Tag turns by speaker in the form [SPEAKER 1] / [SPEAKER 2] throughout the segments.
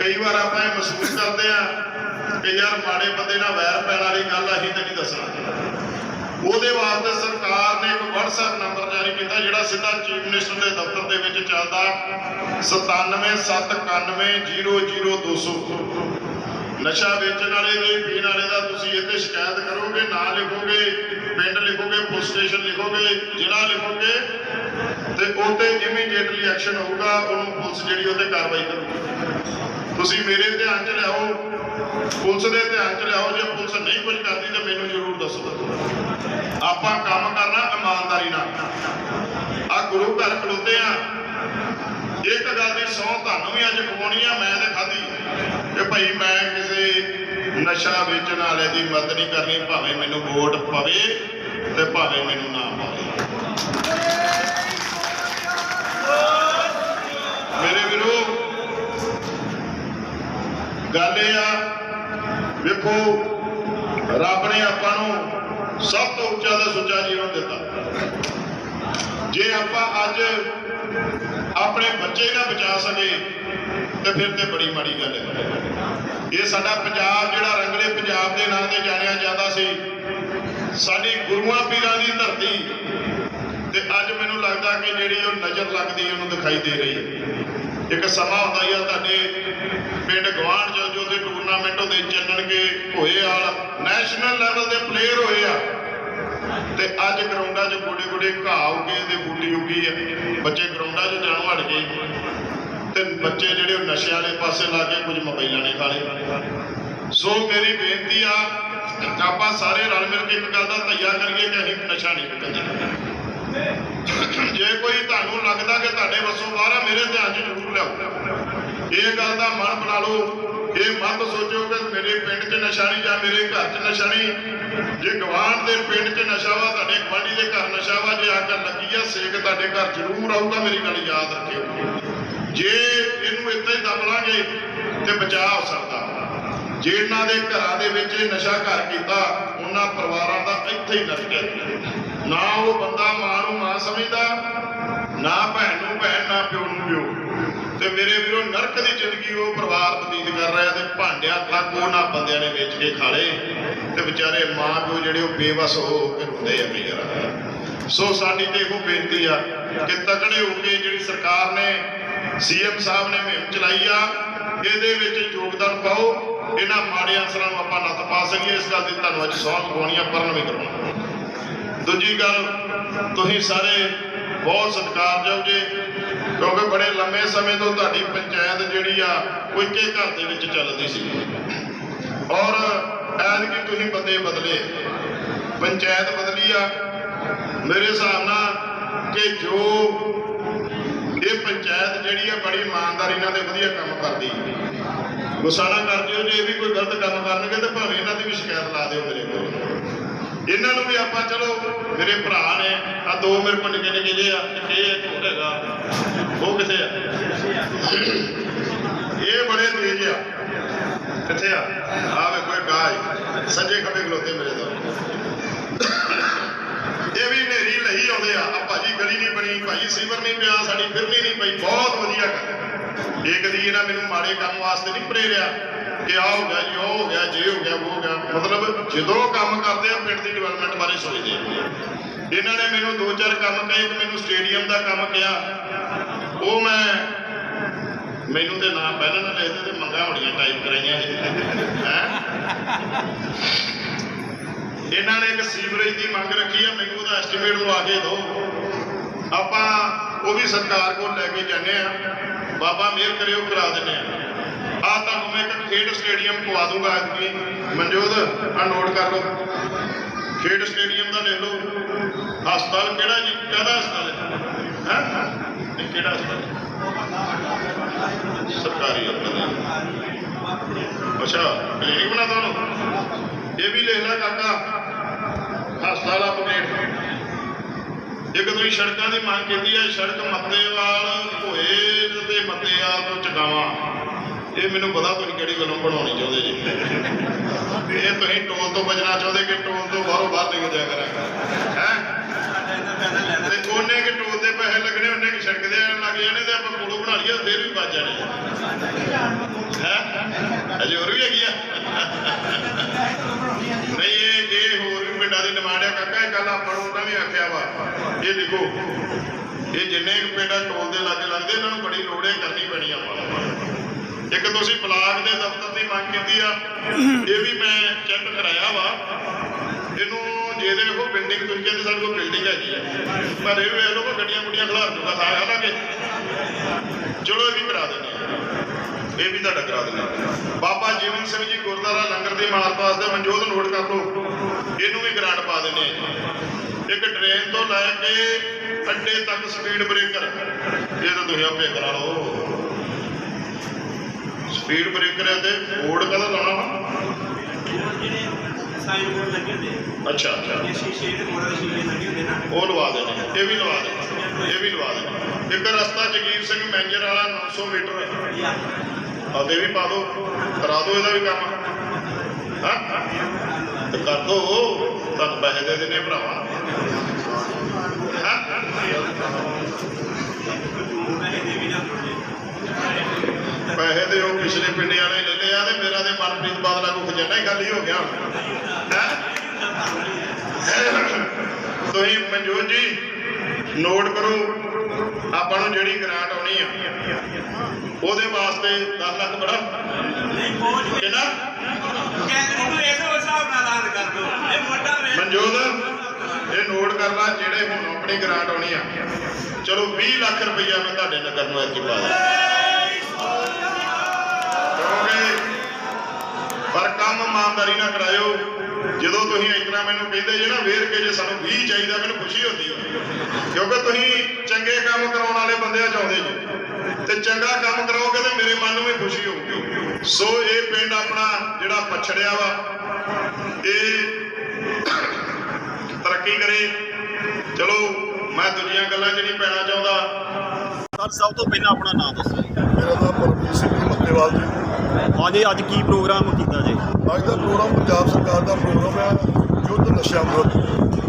[SPEAKER 1] ਕਈ ਵਾਰ ਆਪਾਂ ਇਹ ਮਹਿਸੂਸ ਕਰਦੇ ਆ ਕਿ ਯਾਰ ਮਾੜੇ ਬੰਦੇ ਨਾਲ ਵੈਰ ਪੈਣ ਵਾਲੀ ਗੱਲ ਅਸੀਂ ਤਾਂ ਨਹੀਂ ਦੱਸਣਾ। ਉਹਦੇ ਵਾਸਤੇ ਸਰਕਾਰ ਨੇ ਇੱਕ WhatsApp ਨੰਬਰ ਜਾਰੀ ਕੀਤਾ, ਜਿਹੜਾ ਸਿੱਧਾ ਚੀਫ ਮਿਨਿਸਟਰ ਦੇ ਦਫ਼ਤਰ ਦੇ ਵਿੱਚ ਚੱਲਦਾ। 9779900200 ਨਸ਼ਾ ਵੇਚਣ ਵਾਲੇ ਦੇ ਪੀਣ ਵਾਲੇ ਦਾ ਤੁਸੀਂ ਇੱਥੇ ਸ਼ਿਕਾਇਤ ਕਰੋਗੇ, ਨਾ ਲਿਖੋਗੇ, ਪਿੰਡ ਲਿਖੋਗੇ, ਪੁਲਿਸ ਸਟੇਸ਼ਨ ਲਿਖੋਗੇ, ਜ਼ਿਲ੍ਹਾ ਲਿਖੋਗੇ, ਤੇ ਉਹਤੇ ਇਮੀਡੀਏਟਲੀ ਐਕਸ਼ਨ ਹੋਊਗਾ, ਉਹਨੂੰ ਪੁਲਿਸ ਜਿਹੜੀ ਉਹਤੇ ਕਾਰਵਾਈ ਕਰੂਗੀ। ਤੁਸੀਂ ਮੇਰੇ ਧਿਆਨ 'ਚ ਲਿਆਓ। ਪੁਲਿਸ ਦੇ ਧਿਆਨ 'ਚ ਲਿਆਓ। ਜੇ ਪੁਲਿਸ ਨਹੀਂ ਕੁਝ ਕਰਦੀ, ਤਾਂ ਮੈਨੂੰ ਜ਼ਰੂਰ ਦੱਸੋ। ਆਪਾਂ ਕੰਮ ਕਰਨਾ ਇਮਾਨਦਾਰੀ ਨਾਲ। ਆ ਗੁਰੂ ਘਰ ਖਲੋਤੇ ਆ। ਇੱਕ ਗੱਲ ਦੀ ਸੌ ਤੁਹਾਨੂੰ ਵੀ ਅੱਜ ਖਵਾਉਣੀ ਆ, ਮੈਂ ਤੇ ਖਾਧੀ। ਕਿ ਭਾਈ, ਮੈਂ ਕਿਸੇ ਨਸ਼ਾ ਵੇਚਣ ਵਾਲੇ ਦੀ ਮਦਦ ਨਹੀਂ ਕਰਨੀ, ਭਾਵੇਂ ਮੈਨੂੰ ਵੋਟ ਪਵੇ ਤੇ ਭਾਵੇਂ ਮੈਨੂੰ ਨਾ ਪਵੇ। ਮੇਰੇ ਵੀਰੋ ਗੱਲ ਇਹ ਆ, ਵੇਖੋ, ਰੱਬ ਨੇ ਆਪਾਂ ਨੂੰ ਸਭ ਤੋਂ ਉੱਚਾ ਦਾ ਸੁੱਚਾ ਜੀਵਨ ਦਿੱਤਾ। ਜੇ ਆਪਾਂ ਅੱਜ ਆਪਣੇ ਬੱਚੇ ਨਾ ਬਚਾ ਸਕੇ, ਤੇ ਫਿਰ ਤੇ ਬੜੀ ਮਾੜੀ ਗੱਲ ਹੈ। ਇਹ ਸਾਡਾ ਪੰਜਾਬ ਜਿਹੜਾ ਰੰਗਲੇ ਪੰਜਾਬ ਦੇ ਨਾਂ ਤੇ ਜਾਣਿਆ ਜਾਂਦਾ ਸੀ, ਸਾਡੀ ਗੁਰੂਆਂ ਪੀਰਾਂ ਦੀ ਧਰਤੀ। ਤੇ ਅੱਜ ਮੈਨੂੰ ਲੱਗਦਾ ਕਿ ਜਿਹੜੀ ਉਹ ਨਜ਼ਰ ਲੱਗਦੀ ਉਹਨੂੰ ਦਿਖਾਈ ਦੇ ਰਹੀ ਹੈ। ਇੱਕ ਸਮਾਂ ਹੁੰਦਾ ਹੀ ਆ ਤੁਹਾਡੇ ਪਿੰਡ ਗਵਾਂਢ ਜੋ ਜੋ ਦੇ ਟੂਰਨਾਮੈਂਟ ਹੁੰਦੇ ਚੱਲਣ ਹੋਏ ਆਲ ਨੈਸ਼ਨਲ ਲੈਵਲ ਦੇ ਪਲੇਅਰ ਹੋਏ ਆ। ਤੇ ਅੱਜ ਗਰਾਊਂਡਾਂ 'ਚ ਗੋਡੇ ਗੋਡੇ ਘਾਹ ਉੱਗੇ ਤੇ ਬੂਟੀ ਉੱਗੀ ਆ। ਬੱਚੇ ਗਰਾਊਂਡਾਂ 'ਚ ਜਾਣੋਂ ਹਟ ਗਏ। ਤੇ ਬੱਚੇ ਜਿਹੜੇ ਉਹ ਨਸ਼ੇ ਵਾਲੇ ਪਾਸੇ ਲਾ ਕੇ ਕੁਝ ਮੋਬਾਈਲਾਂ ਨੇ ਖਾ ਸੋ ਮੇਰੀ ਬੇਨਤੀ ਆ, ਆਪਾਂ ਸਾਰੇ ਰਲ ਮਿਲ ਕੇ ਇੱਕ ਗੱਲ ਦਾ ਧਈਆ ਕਰੀਏ ਕਿ ਅਸੀਂ ਨਸ਼ਾ ਨਹੀਂ ਕਰਦੇ ਜੇ ਕੋਈ ਤੁਹਾਨੂੰ ਲੱਗਦਾ ਕਿ ਤੁਹਾਡੇ ਵੱਸੋਂ ਬਾਹਰ ਆ, ਮੇਰੇ ਧਿਆਨ 'ਚ ਜ਼ਰੂਰ ਲਿਆਓ। ਇਹ ਗੱਲ ਦਾ ਮਨ ਬਣਾ ਲਓ। ਇਹ ਮਤ ਸੋਚੋ ਕਿ ਮੇਰੇ ਪਿੰਡ 'ਚ ਨਸ਼ਾ ਨਹੀਂ ਜਾਂ ਮੇਰੇ ਘਰ 'ਚ ਨਸ਼ਾ ਨਹੀਂ। ਜੇ ਗਵਾਂਢ ਦੇ ਪਿੰਡ 'ਚ ਨਸ਼ਾ ਵਾ, ਤੁਹਾਡੇ ਗੁਆਂਢੀ ਦੇ ਘਰ ਨਸ਼ਾ ਵਾ, ਜੇ ਆ ਕੇ ਲੱਗੀ ਆ, ਸੇਕ ਤੁਹਾਡੇ ਘਰ ਜ਼ਰੂਰ ਆਊਗਾ, ਮੇਰੀ ਗੱਲ ਯਾਦ ਰੱਖਿਓ। ਜੇ ਇਹਨੂੰ ਇੱਥੇ ਹੀ ਦਬ ਲਾਂਗੇ ਤੇ ਬਚਾਅ ਹੋ ਸਕਦਾ। ਜੇ ਇਹਨਾਂ ਦੇ ਘਰਾਂ ਦੇ ਵਿੱਚ ਇਹ ਨਸ਼ਾ ਘਰ ਕੀਤਾ, ਉਹਨਾਂ ਪਰਿਵਾਰਾਂ ਦਾ ਇੱਥੇ ਹੀ ਨਰਕ ਹੈ ਨਾ ਉਹ ਬੰਦਾ ਮਾਂ ਨੂੰ ਮਾਂ ਸਮਝਦਾ, ਨਾ ਭੈਣ ਨੂੰ ਭੈਣ, ਨਾ ਪਿਓ ਨੂੰ ਪਿਓ। ਤੇ ਮੇਰੇ ਵੀਰੋ, ਨਰਕ ਦੀ ਜ਼ਿੰਦਗੀ ਉਹ ਪਰਿਵਾਰ ਬਤੀਤ ਕਰ ਰਿਹਾ ਤੇ ਭਾਂਡਿਆਂ ਤੱਕ ਉਹਨਾਂ ਬੰਦਿਆਂ ਨੇ ਵੇਚ ਕੇ ਖਾ ਤੇ ਵਿਚਾਰੇ ਮਾਂ ਪਿਓ ਜਿਹੜੇ ਉਹ ਬੇਵਸ ਹੋ ਕੇ ਹੁੰਦੇ ਆ ਵੀ ਸੋ ਸਾਡੀ ਤੇ ਇਹੋ ਬੇਨਤੀ ਆ ਕਿ ਤਕੜੇ ਹੋ ਕੇ ਜਿਹੜੀ ਸਰਕਾਰ ਨੇ ਸੀਐਮ ਸਾਹਿਬ ਨੇ ਮੁਹਿੰਮ ਚਲਾਈ ਆ, ਇਹਦੇ ਵਿੱਚ ਯੋਗਦਾਨ ਪਾਓ। ਇਹਨਾਂ ਮਾੜੇ ਅਨਸਰਾਂ ਨੂੰ ਆਪਾਂ ਨੱਥ ਪਾ ਸਕੀਏ, ਇਸ ਗੱਲ ਦੀ ਤੁਹਾਨੂੰ ਅੱਜ ਸੌਂਹ ਪਾਉਣੀ ਆ ਪਰਨ ਵੀ ਕਰਾਉਣਾ ਦੂਜੀ ਗੱਲ, ਤੁਸੀਂ ਸਾਰੇ ਬਹੁਤ ਸਤਿਕਾਰਯੋਗ ਜੀ, ਕਿਉਂਕਿ ਬੜੇ ਲੰਮੇ ਸਮੇਂ ਤੋਂ ਤੁਹਾਡੀ ਪੰਚਾਇਤ ਜਿਹੜੀ ਆ, ਉਹ ਇੱਕੇ ਘਰ ਦੇ ਵਿੱਚ ਚੱਲਦੀ ਸੀ। ਔਰ ਐਤਕੀ ਤੁਸੀਂ ਬੰਦੇ ਬਦਲੇ। ਪੰਚਾਇਤ ਬਦਲੀ ਆ। ਮੇਰੇ ਹਿਸਾਬ ਨਾਲ ਕਿ ਜੋ ਇਹ ਪੰਚਾਇਤ ਜਿਹੜੀ ਆ, ਬੜੀ ਇਮਾਨਦਾਰੀ ਨਾਲ ਤੇ ਵਧੀਆ ਕੰਮ ਕਰਦੀ। ਗੁੱਸਾ ਨਾ ਕਰ ਦਿਓ, ਜੇ ਇਹ ਵੀ ਕੋਈ ਗਲਤ ਕੰਮ ਕਰਨਗੇ ਤੇ ਭਾਵੇਂ ਇਹਨਾਂ ਦੀ ਵੀ ਸ਼ਿਕਾਇਤ ਲਾ ਦਿਓ ਮੇਰੇ ਕੋਲ। ਇਹਨਾਂ ਨੂੰ ਵੀ ਆਪਾਂ ਚਲੋ, ਮੇਰੇ ਭਰਾ ਨੇ ਆ ਦੋ ਮੇਰੇ ਕੋਲ ਨਿੱਕੇ ਨਿੱਕੇ ਜਿਹੇ ਆ ਇਹ ਇੱਕ ਹੋਰ ਹੈਗਾ, ਉਹ ਕਿੱਥੇ ਆ? ਇਹ ਬੜੇ ਤੇਜ਼ ਆ। ਕਿੱਥੇ ਆ? ਆ ਵੇਖੋ, ਇਹ ਗਾय ਸੱਜੇ ਖੱਬੇ ਖਲੋਤੇ ਮੇਰੇ ਤੋਂ। ਇਹ ਵੀ ਨੇਰੀ ਲਈ ਆਉਂਦੇ ਆ। ਆ ਭਾਜੀ ਗਲੀ ਨਹੀਂ ਬਣੀ ਭਾਈ ਸੀਵਰ ਨਹੀਂ ਪਿਆ, ਸਾਡੀ ਫਿਰਨੀ ਨਹੀਂ ਪਈ, ਬਹੁਤ ਵਧੀਆ ਗੱਲ। ਇਹ ਕਦੀ ਇਹਨਾਂ ਮੈਨੂੰ ਮਾੜੇ ਕੰਮ ਵਾਸਤੇ ਨਹੀਂ ਪ੍ਰੇਰਿਆ ਕਿ ਆ ਹੋ ਗਿਆ ਜੀ, ਉਹ ਹੋ ਗਿਆ, ਜੇ ਹੋ ਗਿਆ, ਉਹ ਹੋ ਗਿਆ। ਮਤਲਬ ਜਦੋਂ ਕੰਮ ਕਰਦੇ ਆ, ਪਿੰਡ ਦੀ ਡਿਵੈਲਪਮੈਂਟ ਬਾਰੇ ਸੋਚਦੇ ਆ। ਇਹਨਾਂ ਨੇ ਮੈਨੂੰ ਦੋ ਚਾਰ ਕੰਮ ਕਹੇ ਕਿ ਮੈਨੂੰ ਸਟੇਡੀਅਮ ਦਾ ਕੰਮ ਕਿਹਾ। ਉਹ ਮੈਂ ਮੈਨੂੰ ਤੇ ਨਾਮ ਪਹਿਲਾਂ ਨਾ ਲਿਖਦੇ ਤੇ ਮੰਗਾ ਬੜੀਆਂ ਟਾਈਪ ਕਰਾਈਆਂ ਹੈ? ਇਹਨਾਂ ਨੇ ਇੱਕ ਸੀਵਰੇਜ ਦੀ ਮੰਗ ਰੱਖੀ ਆ, ਮੈਨੂੰ ਉਹਦਾ ਐਸਟੀਮੇਟ ਲਵਾ ਕੇ ਦਿਓ ਆਪਾਂ ਉਹ ਵੀ ਸਰਕਾਰ ਕੋਲ ਲੈ ਕੇ ਜਾਂਦੇ ਆ। ਬਾਬਾ ਮਿਹਰ ਕਰਿਓ, ਕਰਾ ਦਿੰਦੇ ਆ। ਆ ਤੁਹਾਨੂੰ ਮੈਂ ਇੱਕ ਖੇਡ ਸਟੇਡੀਅਮ ਪਵਾ ਦੂੰਗਾ ਐਤਕੀ ਮਨਜੋਤ ਆ ਨੋਟ ਕਰ ਲਓ। ਖੇਡ ਸਟੇਡੀਅਮ ਦਾ ਲਿਖ ਲਓ। ਹਸਪਤਾਲ ਕਿਹੜਾ ਜੀ? ਕਿਹੜਾ ਹਸਪਤਾਲ ਹੈ? ਹੈ? ਇਹ ਕਿਹੜਾ ਹਸਪਤਾਲ? ਸਰਕਾਰੀ ਹਸਪਤਾਲ ਅੱਛਾ, ਕਲੀਨਿਕ ਬਣਾ ਤੁਹਾਨੂੰ ਇਹ ਵੀ ਲਿਖ ਲੈ ਕਾਕਾ। ਹਸਪਤਾਲ ਅਪਡੇਟ ਇੱਕ ਤੁਸੀਂ ਸੜਕਾਂ ਦੀ ਮੰਗ ਕੀਤੀ ਹੈ, ਸੜਕ ਮੱਤੇਵਾਲ ਹੋਏ ਤੇ ਮੱਤੇਵਾਲ ਤੋਂ ਚਗਾਵਾ ਇਹ ਮੈਨੂੰ ਪਤਾ ਤੁਸੀਂ ਕਿਹੜੀ ਗੱਲੋਂ ਬਣਾਉਣੀ ਚਾਹੁੰਦੇ ਜੀ। ਇਹ ਤੁਸੀਂ ਟੋਲ ਤੋਂ ਬਚਣਾ ਚਾਹੁੰਦੇ ਕਿ ਟੋਲ ਤੋਂ ਬਾਹਰੋਂ ਬਾਹਰ ਨਿਕਲ ਜਾ ਕਰਾਂਗੇ। ਹੈ? ਤੇ ਉਹਨੇ ਕਿ ਟੋਲ ਦੇ ਪੈਸੇ ਲੱਗਣੇ, ਉਹਨੇ ਕਿ ਸੜਕ ਲੱਗ ਜਾਣੇ ਤੇ ਆਪਾਂ ਕੋਲੋਂ ਬਣਾ ਲਈਏ ਫੇਰ ਵੀ ਬਚ ਜਾਣੇ। ਹੈ? ਹੋਰ ਵੀ ਹੈਗੀ ਆ? ਨਹੀਂ, ਇਹ ਇਹ ਹੋਰ ਵੀ ਪਿੰਡਾਂ ਦੀ ਡਿਮਾਂਡ ਆ, ਕਾਕਾ, ਇਹ ਗੱਲ ਆਪਾਂ ਨੂੰ ਉਹਨਾਂ ਨੇ ਆਖਿਆ ਵਾ। ਇਹ ਦੇਖੋ ਇਹ ਜਿੰਨੇ ਕੁ ਪਿੰਡਾਂ ਟੋਲ ਦੇ ਲਾਗੇ ਲੱਗਦੇ, ਇਹਨਾਂ ਨੂੰ ਬੜੀ ਲੋੜ ਕਰਨੀ ਪੈਣੀ ਆਪਾਂ ਇੱਕ ਤੁਸੀਂ ਬਲਾਕ ਦੇ ਦਫ਼ਤਰ ਦੀ ਮੰਗ ਕੀਤੀ ਆ, ਇਹ ਵੀ ਮੈਂ ਚੈੱਕ ਕਰਾਇਆ ਵਾ। ਇਹਨੂੰ ਜੇ ਇਹਦੇ ਵੇਖੋ ਬਿਲਡਿੰਗ ਤੁਸੀਂ ਕਹਿੰਦੇ ਸਾਡੇ ਕੋਲ ਬਿਲਡਿੰਗ ਹੈਗੀ ਆ, ਪਰ ਇਹ ਵੇਖ ਲਓ ਕਿ ਗੱਡੀਆਂ ਗੁੱਡੀਆਂ ਖਲਾਰ ਦੂਗਾ ਸਾਰਾ ਹਾਲਾਂਕਿ। ਚਲੋ ਇਹ ਵੀ ਕਰਾ ਦਿੰਦੇ ਇਹ ਵੀ ਤੁਹਾਡਾ ਕਰਾ ਦਿੰਦੇ ਆ। ਬਾਬਾ ਜੀਵਨ ਸਿੰਘ ਜੀ ਗੁਰਦੁਆਰਾ ਲੰਗਰ ਦੀ ਮਾਰ ਪਾਸ ਵਾਸਤੇ ਮਨਜੋਤ ਨੋਟ ਕਰ ਲਓ। ਇਹਨੂੰ ਵੀ ਗ੍ਰਾਂਟ ਪਾ ਦਿੰਦੇ ਆ ਜੀ। ਇੱਕ ਟ੍ਰੇਨ ਤੋਂ ਲੈ ਕੇ ਅੱਡੇ ਤੱਕ ਸਪੀਡ ਬ੍ਰੇਕਰ ਇਹ ਤਾਂ ਤੁਸੀਂ ਆਪੇ ਕਰਾ ਲਓ। ਸਪੀਡ ਬ੍ਰੇਕਰ ਤੇ ਬੋਰਡ ਕਦਾ ਲਾਉਣਾ ਵਾ?
[SPEAKER 2] ਸਾਈਨ ਬੋਰਡ ਲੱਗੇ ਹੁੰਦੇ
[SPEAKER 1] ਅੱਛਾ ਅੱਛਾ।
[SPEAKER 2] ਇਹ ਸ਼ੀਸ਼ੇ ਦੇ ਮੋੜਾਂ ਦੇ ਸ਼ੀਸ਼ੇ ਲੱਗੇ ਹੁੰਦੇ ਨਾ
[SPEAKER 1] ਉਹ ਲਵਾ ਦੇਣੇ ਇਹ ਵੀ ਲਵਾ ਦੇਣੇ ਇਹ ਵੀ ਲਵਾ ਦੇਣੇ ਇੱਕ ਰਸਤਾ ਜਗੀਰ ਸਿੰਘ ਮੈਂਜਰ ਵਾਲਾ 900 ਮੀਟਰ।
[SPEAKER 2] ਇਹ ਆ।
[SPEAKER 1] ਵੀ ਪਾ ਦਿਓ ਕਰਾ ਦਿਓ ਇਹਦਾ ਵੀ ਕੰਮ। ਹਾਂ? ਤੇ ਕਰ ਦਿਓ ਤੁਹਾਨੂੰ ਪੈਸੇ ਦੇ ਦੇਣੇ ਭਰਾਵਾ।
[SPEAKER 2] ਪੈਸੇ ਦੇ
[SPEAKER 1] ਉਹ ਪਿਛਲੇ ਪਿੰਡੇ ਵਾਲੇ ਲੈ ਲਿਆ ਤੇ ਮੇਰਾ ਤੇ ਮਨਪ੍ਰੀਤ ਬਾਦਲਾ ਕੋ ਖਜ਼ਾਨਾ ਹੀ ਖਾਲੀ ਹੋ ਗਿਆ ਤੁਸੀਂ ਮਨਜੋਤ ਜੀ ਨੋਟ ਕਰੋ, ਆਪਾਂ ਨੂੰ ਜਿਹੜੀ ਗ੍ਰਾਂਟ ਆਉਣੀ ਆ, ਉਹਦੇ ਵਾਸਤੇ 10 ਲੱਖ ਬੜਾ।
[SPEAKER 2] ਨਹੀਂ ਪਹੁੰਚ
[SPEAKER 1] ਕਿੰਨਾ?
[SPEAKER 2] ਕੈਂਗਰੀ ਨੂੰ ਇਸ ਹਿਸਾਬ ਨਾਲ ਦਾਨ ਕਰ ਦਿਓ ਇਹ ਮੋਟਾ
[SPEAKER 1] ਮਨਜੋਤ ਨੋਟ ਕਰ ਜਿਹੜੇ ਹੁਣ ਆਪਣੀ ਗ੍ਰਾਂਟ ਆਉਣੀ ਆ। ਚਲੋ 20 ਲੱਖ ਰੁਪਈਆ ਮੈਂ ਤੁਹਾਡੇ ਨਗਰ ਨੂੰ ਐਤਕੀ ਪਾ ਦਾਂ ਪਰ ਕੰਮ ਇਮਾਨਦਾਰੀ ਨਾਲ ਕਰਾਇਓ। ਜਦੋਂ ਤੁਸੀਂ ਇਸ ਮੈਨੂੰ ਕਹਿੰਦੇ ਜੇ ਨਾ ਵੇਰ ਕੇ ਜੇ ਸਾਨੂੰ 20 ਚਾਹੀਦਾ, ਮੈਨੂੰ ਖੁਸ਼ੀ ਹੁੰਦੀ ਹੈ ਕਿਉਂਕਿ ਤੁਸੀਂ ਚੰਗੇ ਕੰਮ ਕਰਾਉਣ ਵਾਲੇ ਬੰਦੇ ਚਾਹੁੰਦੇ ਜੀ। ਤੇ ਚੰਗਾ ਕੰਮ ਕਰਾਓਗੇ ਤੇ ਮੇਰੇ ਮਨ ਨੂੰ ਵੀ ਖੁਸ਼ੀ ਹੋਊਗੀ। ਸੋ ਇਹ ਪਿੰਡ ਆਪਣਾ ਜਿਹੜਾ ਪਛੜਿਆ ਵਾ, ਇਹ ਤਰੱਕੀ ਕਰੇ। ਚਲੋ ਮੈਂ ਦੁਨੀਆ ਗੱਲਾਂ 'ਚ ਨਹੀਂ ਪੈਣਾ ਚਾਹੁੰਦਾ।
[SPEAKER 3] ਸਰ ਸਭ ਤੋਂ ਪਹਿਲਾਂ ਆਪਣਾ ਨਾਮ ਦੱਸੋ
[SPEAKER 4] ਮੇਰਾ ਨਾਮ ਪਰਮਜੀਤ ਸਿੰਘ ਜੀ ਮੱਤੇਵਾਲ ਜੀ।
[SPEAKER 3] ਹਾਂਜੀ ਅੱਜ ਕੀ ਪ੍ਰੋਗਰਾਮ ਕੀਤਾ ਜੀ?
[SPEAKER 4] ਅੱਜ ਦਾ ਪ੍ਰੋਗਰਾਮ ਪੰਜਾਬ ਸਰਕਾਰ ਦਾ ਪ੍ਰੋਗਰਾਮ ਹੈ ਯੁੱਧ ਨਸ਼ਾ ਵਿਰੁੱਧ।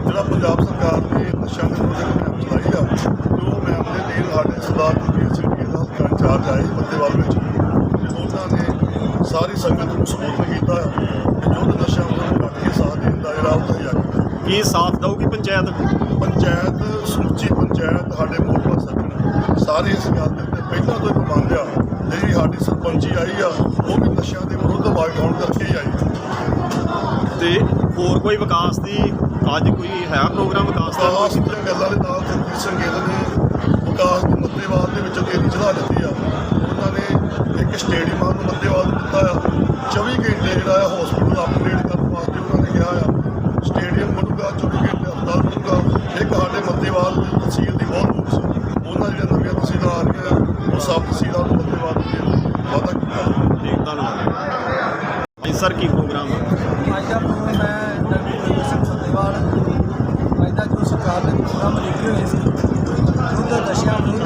[SPEAKER 4] ਜਿਹੜਾ ਪੰਜਾਬ ਸਰਕਾਰ ਨੇ ਨਸ਼ਾ ਦੇ ਵਿਰੁੱਧ ਮੁਹਿੰਮ ਚਲਾਈ ਆ ਜੋ ਮੁਹਿੰਮ ਦੇ ਲਈ ਸਾਡੇ ਸਰਦਾਰ ਜਗਜੀਤ ਸਿੰਘ ਜੀ ਦਾ ਇੰਚਾਰਜ ਆਏ ਮੱਤੇਵਾਲ ਵਿੱਚ। ਉਹਨਾਂ ਨੇ ਸਾਰੀ ਸੰਗਤ ਨੂੰ ਸਪੋਰਟ ਕੀਤਾ ਕਿ ਯੁੱਧ ਨਸ਼ਾ ਵਿਰੁੱਧ ਘੱਟ ਕੇ ਸਾਥ ਦੇਣ ਦਾ ਜਿਹੜਾ ਉਹ ਕੀਤਾ
[SPEAKER 3] ਕੀ ਸਾਥ ਦਊਗੀ ਪੰਚਾਇਤ
[SPEAKER 4] ਪੰਚਾਇਤ ਸਮੁੱਚੀ ਪੰਚਾਇਤ ਸਾਡੇ ਮੋਹਬਤ ਸੱਜਣ ਸਾਰੇ ਇਸ ਗੱਲ ਦੇ ਉੱਤੇ ਪਹਿਲਾਂ ਤੋਂ ਹੀ ਪਾਬੰਦ ਆ। ਜਿਹੜੀ ਸਾਡੀ ਸਰਪੰਚੀ ਆਈ ਆ ਉਹ ਵੀ ਨਸ਼ਿਆਂ ਦੇ ਵਿਰੁੱਧ ਆਵਾਜ਼ ਉਠਾਉਣ ਕਰਕੇ ਹੀ ਆਈ
[SPEAKER 3] ਤੇ ਹੋਰ ਕੋਈ ਵਿਕਾਸ ਦੀ ਅੱਜ ਕੋਈ ਹੈ ਪ੍ਰੋਗਰਾਮ ਵਿਕਾਸ ਦਾ?
[SPEAKER 4] ਵਿਕਾਸ ਦੀਆਂ ਗੱਲਾਂ ਦੇ ਨਾਲ ਜਗਜੀਤ ਸਿੰਘ ਗਿੱਲ ਨੇ ਵਿਕਾਸ ਦੇ ਮੱਤੇਵਾਲ ਦੇ ਵਿੱਚ ਤੇਰੀ ਚੜਾ ਦਿੱਤੀ ਆ। ਉਹਨਾਂ ਨੇ ਇੱਕ ਸਟੇਡੀਅਮ ਨੂੰ ਨੂੰ ਦਿੱਤਾ ਆ 24 ਘੰਟੇ ਜਿਹੜਾ ਆ ਹਸਪੀਟਲ ਅਪਗ੍ਰੇਡ ਕਰਨ ਵਾਸਤੇ ਉਹਨਾਂ ਨੇ ਕਿਹਾ ਆ ਸਟੇਡੀਅਮ ਬਣੂਗਾ 24 ਘੰਟੇ ਹਸਪਤਾਲ ਬਣੂਗਾ ਇੱਕ ਸਾਡੇ ਮੱਤੇਵਾਲ ਦੀ ਤਹਿਸੀਲ ਦੀ ਬਹੁਤ ਸੀ। ਉਹਨਾਂ ਜਿਹੜੀਆਂ ਨਵੀਆਂ ਤਹਿਸੀਲਾਂ ਆ ਰਹੀਆਂ ਉਹ ਸਭ ਤਹਿਸੀਲਾਂ ਨੂੰ ਦੇਣ ਦਾ ਕੀਤਾ
[SPEAKER 3] ਧੰਨਵਾਦ। ਜੀ ਸਰ ਕੀ ਪ੍ਰੋਗਰਾਮ ਹੈ?
[SPEAKER 5] ਅੱਜ ਦਾ ਪ੍ਰੋਗਰਾਮ ਹੈ ਡਾਕਟਰ ਸਿੰਘ ਅੱਜ ਦਾ ਜੋ ਸਰਕਾਰ ਨੇ ਪ੍ਰੋਗਰਾਮ ਲਿਖੇ ਹੋਏ ਸੀ ਯੁੱਧ ਨਸ਼ਿਆਂ ਵਿਰੁੱਧ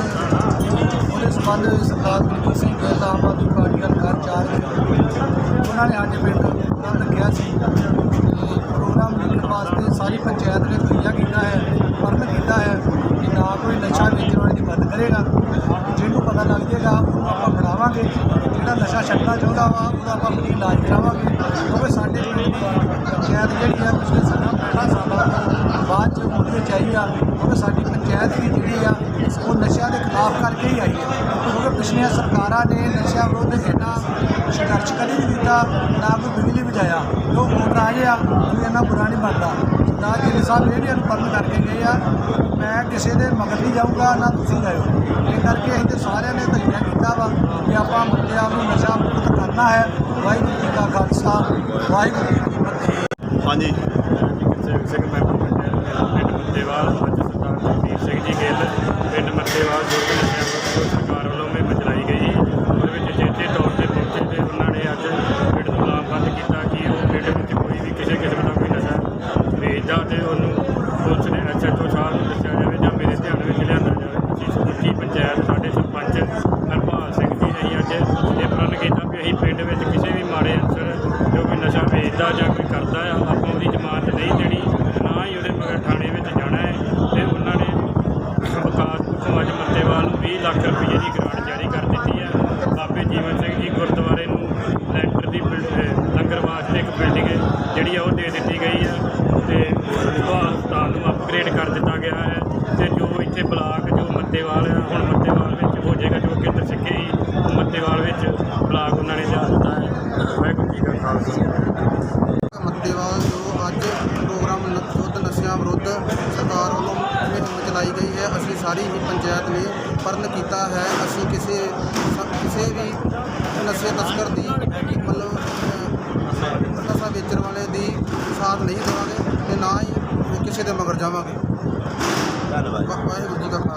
[SPEAKER 5] ਉਹਦੇ ਸੰਬੰਧ ਵਿੱਚ ਸਰਦਾਰ ਬਲਬੀਰ ਸਿੰਘ ਗਿੱਲ ਆਮ ਆਦਮੀ ਪਾਰਟੀ ਦਾ ਘਰ ਚਾਰ ਉਹਨਾਂ ਨੇ ਅੱਜ ਪਿੰਡ ਪ੍ਰੋਗਰਾਮ ਰੱਖਿਆ ਸੀ ਪ੍ਰੋਗਰਾਮ ਲਿਖਣ ਵਾਸਤੇ ਸਾਰੀ ਪੰਚਾਇਤ ਨੇ ਦੁਨੀਆ ਕੀਤਾ ਹੈ ਪਰਨ ਕੀਤਾ ਹੈ ਕਿ ਨਾ ਕੋਈ ਨਸ਼ਾ ਵੇਚਣ ਵਾਲੇ ਜਿਹਨੂੰ ਪਤਾ ਲੱਗ ਜਾਏਗਾ, ਉਹਨੂੰ ਆਪਾਂ ਫੜਾਵਾਂਗੇ ਜਿਹੜਾ ਨਸ਼ਾ ਛੱਡਣਾ ਚਾਹੁੰਦਾ ਵਾ, ਉਹਦਾ ਆਪਾਂ ਫਰੀ ਇਲਾਜ ਕਰਾਵਾਂਗੇ। ਕਿਉਂਕਿ ਸਾਡੇ ਜਿਹੜੇ ਪੰਚਾਇਤ ਜਿਹੜੀ ਆ, ਪਿਛਲੇ ਸਾਲਾਂ, ਪਹਿਲਾਂ ਸਾਲਾਂ ਤੋਂ ਬਾਅਦ ਚ ਮੁੱਢ ਵਿੱਚ ਆਈ ਆ, ਕਿਉਂਕਿ ਸਾਡੀ ਪੰਚਾਇਤ ਵੀ ਜਿਹੜੀ ਆ, ਉਹ ਨਸ਼ਿਆਂ ਦੇ ਖਿਲਾਫ ਕਰਕੇ ਹੀ ਆਈ ਹੈ। ਕਿਉਂਕਿ ਪਿਛਲੀਆਂ ਸਰਕਾਰਾਂ ਨੇ ਨਸ਼ਿਆਂ ਵਿਰੁੱਧ ਇੰਨਾ ਸੰਘਰਸ਼ ਕਦੇ ਨਹੀਂ ਦਿੱਤਾ ਨਾ ਕੋਈ ਬਿਜਲੀ ਵਜਾਇਆ ਜੋ ਮੋਟਰ ਆਏ ਆ ਕੋਈ ਇੰਨਾ ਬੁਰਾ ਨਹੀਂ ਬਣਦਾ। ਨਾ ਜੀ ਸਾਹਿਬ ਇਹ ਵੀ ਅਨੁਪਰਨ ਕਰਕੇ ਗਏ ਆ, ਮੈਂ ਕਿਸੇ ਦੇ ਮਗਰ ਨਹੀਂ ਜਾਊਂਗਾ, ਨਾ ਤੁਸੀਂ ਜਾਇਓ ਇਹ ਕਰਕੇ ਅਸੀਂ ਤੇ ਸਾਰਿਆਂ ਨੇ ਧਈਆ ਕੀਤਾ ਵਾ ਕਿ ਆਪਾਂ ਬੰਦਿਆਂ ਨੂੰ ਨਸ਼ਾ ਮੁਕਤ ਕਰਨਾ ਹੈ। ਵਾਹਿਗੁਰੂ ਜੀ ਕਾ ਖਾਲਸਾ, ਵਾਹਿਗੁਰੂ ਜੀ ਕੀ ਫਤਿਹ।
[SPEAKER 3] ਹਾਂਜੀ।
[SPEAKER 6] ਸਿੰਘ ਮੈਂਬਰ ਪੰਚਾਇਤ, ਸਾਡੇ ਸਰਪੰਚ ਹਰਪਾਲ ਸਿੰਘ ਜੀ ਨੇ ਅੱਜ ਇਹ ਪ੍ਰਣ ਕੀਤਾ ਕਿ ਅਸੀਂ ਪਿੰਡ ਵਿੱਚ ਕਿਸੇ ਵੀ ਮਾੜੇ ਅਨਸਰ ਜੋ ਵੀ ਨਸ਼ਾ ਵੇਚਦਾ ਜਾਂ ਕੋਈ ਕਰਦਾ ਆ, ਆਪਾਂ ਉਹਦੀ ਜ਼ਮਾਨਤ ਨਹੀਂ ਦੇਣੀ, ਨਾ ਹੀ ਉਹਦੇ ਮਗਰ ਥਾਣੇ ਵਿੱਚ ਜਾਣਾ ਹੈ। ਤੇ ਉਹਨਾਂ ਨੇ ਵਿਕਾਸ ਸਮਾਜ ਮੰਤੇਵਾਲ ਨੂੰ 20 ਲੱਖ ਰੁਪਏ ਦੀ ਗ੍ਰਾਂਟ ਜਾਰੀ ਕਰ ਦਿੱਤੀ ਹੈ। ਬਾਬੇ ਜੀਵਨ
[SPEAKER 7] ਸਿੰਘ ਜੀ ਗੁਰ ਪੰਚਾਇਤ ਨੇ ਪਰਨ ਕੀਤਾ ਹੈ। ਅਸੀਂ ਕਿਸੇ ਕਿਸੇ ਵੀ ਨਸ਼ੇ ਤਸਕਰ ਦੀ ਮਤਲਬ ਨਸ਼ਾ ਵੇਚਣ ਵਾਲੇ ਦੀ ਸਾਥ ਨਹੀਂ ਦੇਵਾਂਗੇ ਤੇ ਨਾ ਹੀ ਕਿਸੇ ਦੇ ਮਗਰ ਜਾਵਾਂਗੇ।
[SPEAKER 3] ਧੰਨਵਾਦ।
[SPEAKER 7] ਵਾਹਿਗੁਰੂ ਜੀ ਖਾਲਸਾ।